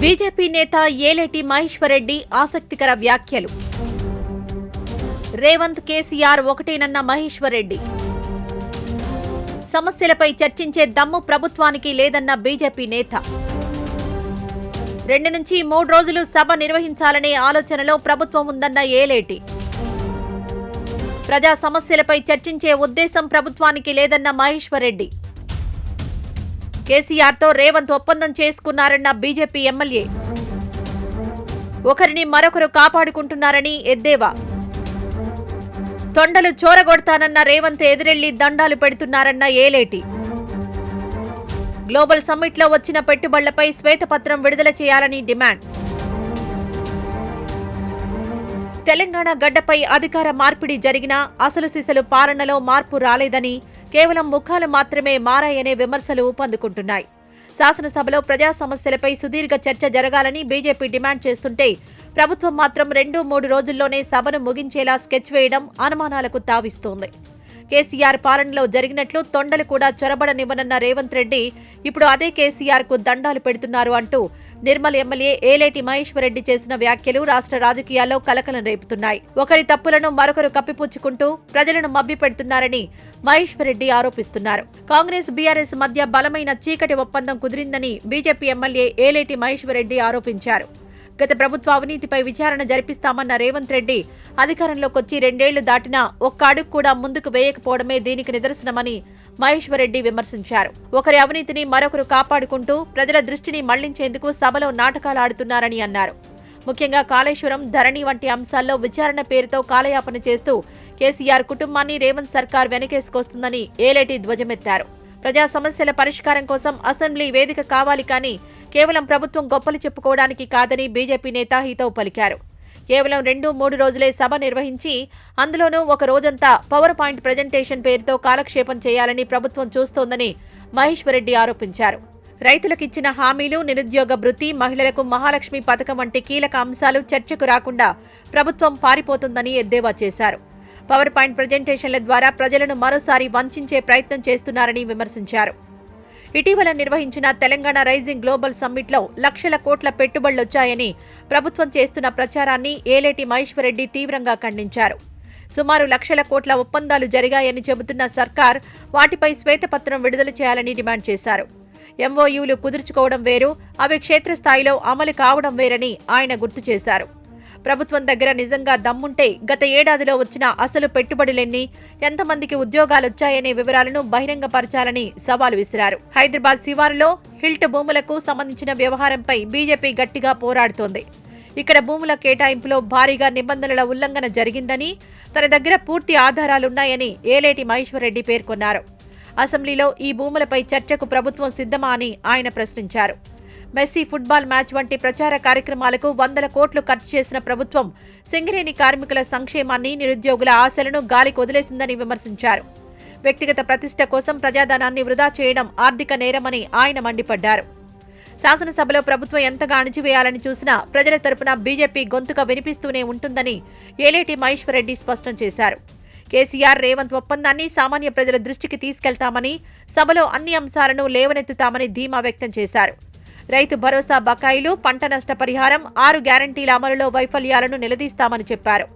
BJP నేత ఏలేటి మహేశ్వరరెడ్డి ఆసక్తికర వ్యాఖ్యలు. రేవంత్ కేసీఆర్ ఒకటేనన్న మహేశ్వరరెడ్డి. సమస్యలపై చర్చించే దమ్ము ప్రభుత్వానికి లేదన్న బీజేపీ నేత. రెండు నుంచి మూడు రోజులు సభ నిర్వహించాలనే ఆలోచనలో ప్రభుత్వం ఉందన్న ఏలేటి. ప్రజా సమస్యలపై చర్చించే ఉద్దేశం ప్రభుత్వానికి లేదన్న మహేశ్వరరెడ్డి. కేసీఆర్తో రేవంత్ ఒప్పందం చేసుకున్నారన్న బీజేపీ ఎమ్మెల్యే. ఒకరిని మరొకరు కాపాడుకుంటున్నారని ఎద్దేవా. తొండలు చోరగొడతానన్న రేవంత్ ఎదురెళ్ళి దండాలు పెడుతున్నారన్న ఏలేటి. గ్లోబల్ సమ్మిట్లో వచ్చిన పెట్టుబడులపై శ్వేతపత్రం విడుదల చేయాలని డిమాండ్. తెలంగాణ గడ్డపై అధికార మార్పిడి జరిగినా అసలు సిసలు పాలనలో మార్పు రాలేదని కేవలం ముఖాలు మాత్రమే మారాయనే విమర్శలు ఊపందుకుంటున్నాయి శాసనసభలో ప్రజా సమస్యలపై సుదీర్ఘ చర్చ జరగాలని బీజేపీ డిమాండ్ చేస్తుంటే ప్రభుత్వం మాత్రం రెండు మూడు రోజుల్లోనే సభను ముగించేలా స్కెచ్ వేయడం అనుమానాలకు తావిస్తోంది. కేసీఆర్ పాలనలో జరిగినట్లు తొండలు కూడా చొరబడనివ్వనన్న రేవంత్ రెడ్డి ఇప్పుడు అదే కేసీఆర్కు దండాలు పెడుతున్నారు అంటూ నిర్మల్ ఎమ్మెల్యే ఏలేటి మహేశ్వరరెడ్డి చేసిన వ్యాఖ్యలు రాష్ట్ర రాజకీయాల్లో కలకలం రేపుతున్నాయి. ఒకరి తప్పులను మరొకరు కప్పిపుచ్చుకుంటూ ప్రజలను మభ్యపెడుతున్నారని మహేశ్వరరెడ్డి ఆరోపిస్తున్నారు. కాంగ్రెస్ బీఆర్ఎస్ మధ్య బలమైన చీకటి ఒప్పందం కుదిరిందని బీజేపీ ఎమ్మెల్యే ఏలేటి మహేశ్వరరెడ్డి ఆరోపించారు. గత ప్రభుత్వ అవినీతిపై విచారణ జరిపిస్తామన్న రేవంత్ రెడ్డి అధికారంలోకొచ్చి రెండేళ్ళు దాటినా ఒక్క అడుగు కూడా ముందుకు వేయకపోవడమే దీనికి నిదర్శనమని మహేశ్వరరెడ్డి విమర్శించారు. ఒకరి అవినీతిని మరొకరు కాపాడుకుంటూ ప్రజల దృష్టిని మళ్ళించేందుకు సభలో నాటకాలు ఆడుతున్నారని అన్నారు. ముఖ్యంగా కాళేశ్వరం ధరణి వంటి అంశాల్లో విచారణ పేరుతో కాలయాపన చేస్తూ కేసీఆర్ కుటుంబాన్ని రేవంత్ సర్కార్ వెనకేసుకొస్తుందని ఏలేటి ధ్వజమెత్తారు. ప్రజా సమస్యల పరిష్కారం కోసం అసెంబ్లీ వేదిక కావాలి కానీ కేవలం ప్రభుత్వం గొప్పలు చెప్పుకోవడానికి కాదని బీజేపీ నేత హితవు పలికారు. కేవలం రెండు మూడు రోజులే సభ నిర్వహించి అందులోనూ ఒక రోజంతా పవర్ పాయింట్ ప్రజెంటేషన్ పేరుతో కాలక్షేపం చేయాలని ప్రభుత్వం చూస్తోందని మహేశ్వరరెడ్డి ఆరోపించారు. రైతులకిచ్చిన హామీలు నిరుద్యోగ భృతి మహిళలకు మహాలక్ష్మి పథకం వంటి కీలక అంశాలు చర్చకు రాకుండా ప్రభుత్వం పారిపోతుందని ఎద్దేవా చేశారు. పవర్ పాయింట్ ప్రజెంటేషన్ల ద్వారా ప్రజలను మరోసారి వంచే ప్రయత్నం చేస్తున్నారని విమర్శించారు. ఇటీవల నిర్వహించిన తెలంగాణ రైజింగ్ గ్లోబల్ సమ్మిట్లో లక్షల కోట్ల పెట్టుబడులొచ్చాయని ప్రభుత్వం చేస్తున్న ప్రచారాన్ని ఏలేటి మహేశ్వరరెడ్డి తీవ్రంగా ఖండించారు. సుమారు లక్షల కోట్ల ఒప్పందాలు జరిగాయని చెబుతున్న సర్కార్ వాటిపై శ్వేతపత్రం విడుదల చేయాలని డిమాండ్ చేశారు. ఎంఓయూలు కుదుర్చుకోవడం వేరు అవి క్షేత్రస్థాయిలో అమలు కావడం వేరని ఆయన గుర్తు చేశారు. ప్రభుత్వం దగ్గర నిజంగా దమ్ముంటే గత ఏడాదిలో వచ్చిన అసలు పెట్టుబడులెన్ని ఎంతమందికి ఉద్యోగాలొచ్చాయనే వివరాలను బహిరంగపరచాలని సవాలు విసిరారు. హైదరాబాద్ శివారులో హిల్ట్ భూములకు సంబంధించిన వ్యవహారంపై బీజేపీ గట్టిగా పోరాడుతోంది. ఇక్కడ భూముల కేటాయింపులో భారీగా నిబంధనల ఉల్లంఘన జరిగిందని తన దగ్గర పూర్తి ఆధారాలున్నాయని ఏలేటి మహేశ్వరరెడ్డి పేర్కొన్నారు. అసెంబ్లీలో ఈ భూములపై చర్చకు ప్రభుత్వం సిద్ధమా అని ఆయన ప్రశ్నించారు. మెస్సీ ఫుట్బాల్ మ్యాచ్ వంటి ప్రచార కార్యక్రమాలకు వందల కోట్లు ఖర్చు చేసిన ప్రభుత్వం సింగరేణి కార్మికుల సంక్షేమాన్ని నిరుద్యోగుల ఆశలను గాలికి వదిలేసిందని విమర్శించారు. వ్యక్తిగత ప్రతిష్ట కోసం ప్రజాధనాన్ని వృధా చేయడం ఆర్థిక నేరమని ఆయన మండిపడ్డారు. శాసనసభలో ప్రభుత్వం ఎంతగా అణిచివేయాలని చూసినా ప్రజల తరపున బీజేపీ గొంతుక వినిపిస్తూనే ఉంటుందని ఏలేటి మహేశ్వరరెడ్డి స్పష్టం చేశారు. కేసీఆర్ రేవంత్ ఒప్పందాన్ని సామాన్య ప్రజల దృష్టికి తీసుకెళ్తామని సభలో అన్ని అంశాలను లేవనెత్తుతామని ధీమా వ్యక్తం చేశారు. రైతు భరోసా బకాయిలు పంట నష్ట పరిహారం ఆరు గ్యారంటీల అమలులో వైఫల్యాలను నిలదీస్తామని చెప్పారు.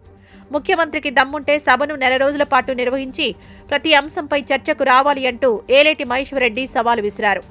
ముఖ్యమంత్రికి దమ్ముంటే సభను నెల రోజుల పాటు నిర్వహించి ప్రతి అంశంపై చర్చకు రావాలి అంటూ ఏలేటి మహేశ్వరరెడ్డి సవాలు విసిరారు.